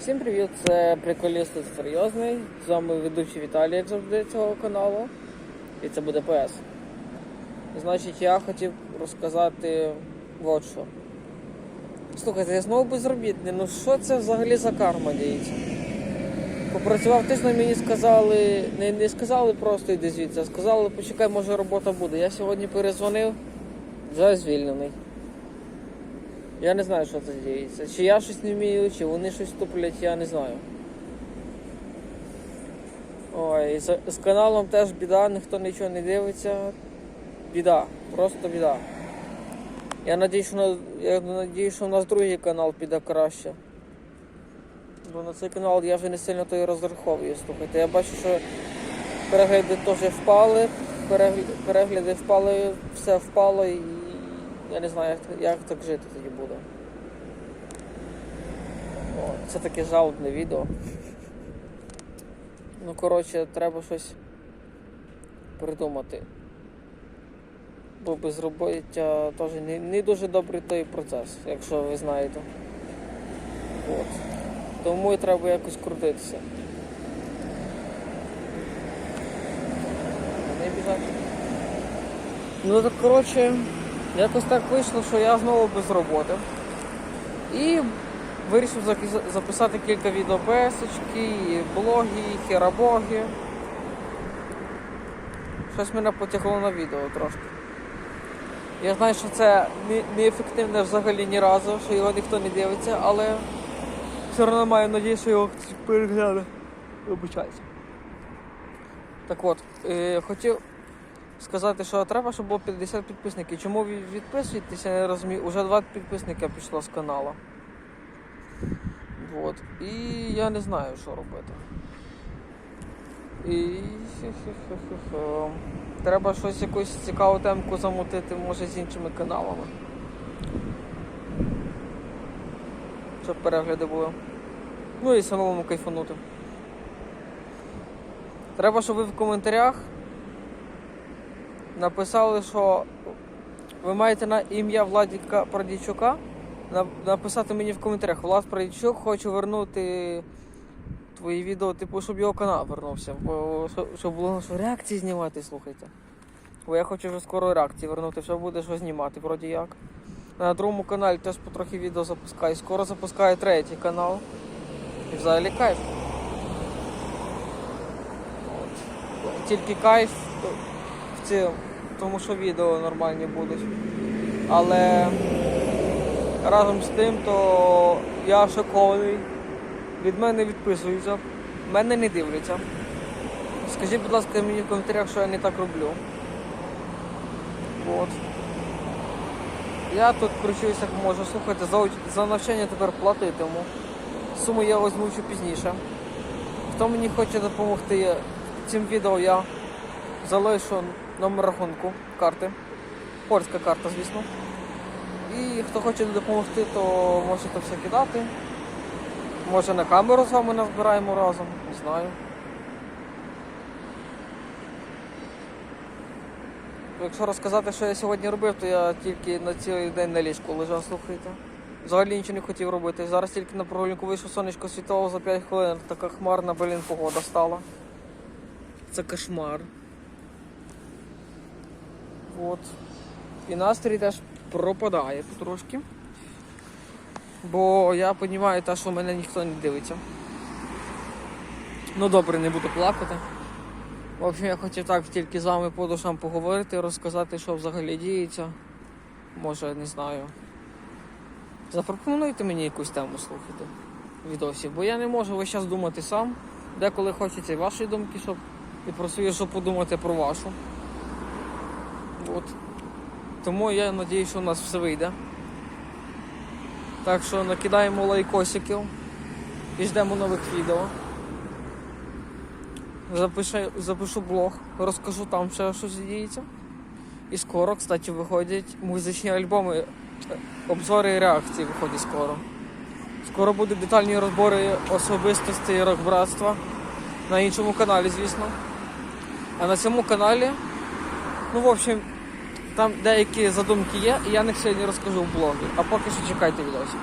Всім привіт, це приколіст серйозний. З вами ведучий Віталій, як завжди, цього каналу. І це буде ПС. Значить, я хотів розказати от що. Слухайте, я знову безробітний. Ну що це взагалі за карма діється? Попрацював тиждень, мені сказали, не, не сказали просто йди звідси, а сказали, почекай, може робота буде. Я сьогодні перезвонив, вже звільнений. Я не знаю, що це діється. Чи я щось не вмію, чи вони щось туплять, я не знаю. Ой, з, з каналом теж біда, ніхто нічого не дивиться. Біда, просто біда. Я надію, що, надію, що у нас другий канал піде краще. Бо на цей канал я вже не сильно то і розраховую. Слухайте, я бачу, що перегляди теж впали, перегляди впали, все впало і я не знаю, як, як так жити тоді буде. О, це таке жалобне відео. Ну, коротше, треба щось придумати. Бо безробіття теж не, не дуже добрий той процес, якщо ви знаєте. От. Тому і треба якось крутитися. Не біжати. Ну так коротше, якось так вийшло, що я знову без роботи. І вирішив записати кілька відео песочки, блоги, херабоги. Щось мене потягло на відео трошки. Я знаю, що це неефективне взагалі ні разу, що його ніхто не дивиться, але все одно маю надію, що його перегляне. Вибачайся. Так от, е, хотів сказати, що треба, щоб було 50 підписників. Чому ви відписуєтеся, я не розумію. Уже 20 підписника пішло з каналу. Вот. І я не знаю, що робити. І треба щось якусь цікаву темку замутити, може з іншими каналами. Щоб перегляди були. Ну і самому кайфанути. Треба, щоб ви в коментарях написали, що ви маєте на ім'я Владіка Прадійчука. На- Написати мені в коментарях, Влад Прадійчук, хочу вернути твої відео, типу, щоб його канал вернувся. Бо щоб- було що реакції знімати, слухайте. Бо я хочу вже скоро реакції вернути, що буде що знімати, вроді як. На другому каналі теж потрохи відео запускаю. Скоро запускаю третій канал. І взагалі кайф. От. Тільки кайф в цьому, тому що відео нормальні будуть. Але разом з тим, то я шокований. Від мене відписуються, мене не дивляться. Скажіть, будь ласка, мені в коментарях, що я не так роблю. От. Я тут кручусь як можу. Слухайте, за, за навчання тепер платитиму. Суму я озвучу пізніше. Хто мені хоче допомогти цим відео, я залишу номер рахунку карти. Польська карта, звісно. І хто хоче допомогти, то можете все кидати. Може на камеру з вами назбираємо разом, не знаю. Якщо розказати, що я сьогодні робив, то я тільки на цілий день на ліжку лежав, слухайте. Взагалі нічого не хотів робити. Зараз тільки на прогулянку вийшов сонечко світово за 5 хвилин. Така хмарна, блін, погода стала. Це кошмар. От. І настрій теж пропадає потрошки. Бо я розумію те, що мене ніхто не дивиться. Ну добре, не буду плакати. В общем, я хотів так тільки з вами по душам поговорити, розказати, що взагалі діється. Може, не знаю. Запропонуйте мені якусь тему слухати відосів, бо я не можу весь час думати сам. Деколи хочеться і вашої думки, щоб і про свою, щоб подумати про вашу. От. Тому я сподіваюся, що у нас все вийде. Так що накидаємо лайкосиків і ждемо нових відео. Запишу, запишу блог, розкажу там ще щось діється. І скоро, кстати, виходять музичні альбоми, обзори і реакції виходять скоро. Скоро будуть детальні розбори особистостей рок-братства на іншому каналі, звісно. А на цьому каналі, ну, в общем, там деякі задумки є, і я них сьогодні розкажу в блогі. А поки що чекайте відосів.